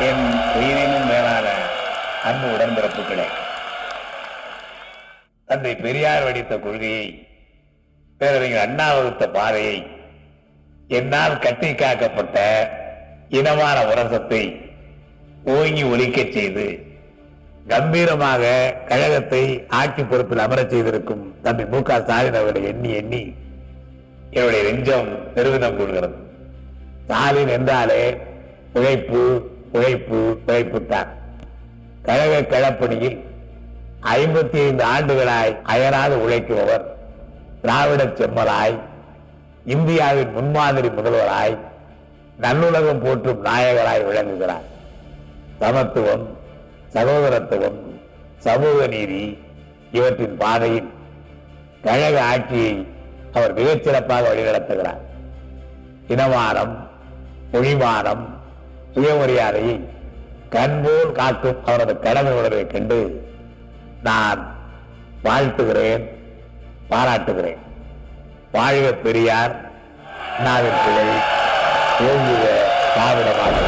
என் உயிரினும் மேலான அன்பு உடன்பிறப்புகளே தந்தை பெரியார் வடித்த கொள்கையை பேரறிஞர் அண்ணா வகுத்த பாதையை என்னால் கட்டி காக்கப்பட்ட இனமான உரசத்தை ஓங்கி ஒழிக்கச் செய்து கம்பீரமாக கழகத்தை ஆட்சி பொறுப்பில் அமரச் செய்திருக்கும் தம்பி மு க ஸ்டாலின் அவர்களை எண்ணி எண்ணி என்னுடைய நெஞ்சம் பெருமிதம் கொள்கிறது. ஸ்டாலின் என்றாலே உழைப்பு உழைப்பு உழைப்பு தான் கழக களப்பணியில் ஐம்பத்தி ஐந்து ஆண்டுகளாய் அயராது உழைக்குபவர் திராவிட செம்மலாய் இந்தியாவின் முன்மாதிரி முதல்வராய் நல்லுலகம் போற்றும் நாயகராய் விளங்குகிறார். சமத்துவம் சகோதரத்துவம் சமூக நீதி இவற்றின் பாதையில் கழக ஆட்சியை அவர் மிகச்சிறப்பாக வழிநடத்துகிறார். இனமானம் மொழிமானம் சுயமரியாதை கண்போல் காக்கும் அவரது கடமை உணர்வை கண்டு நான் வாழ்த்துகிறேன் பாராட்டுகிறேன். வாழ்க பெரியார் நாவின் பிள்ளை ஓங்குக திராவிட மாநில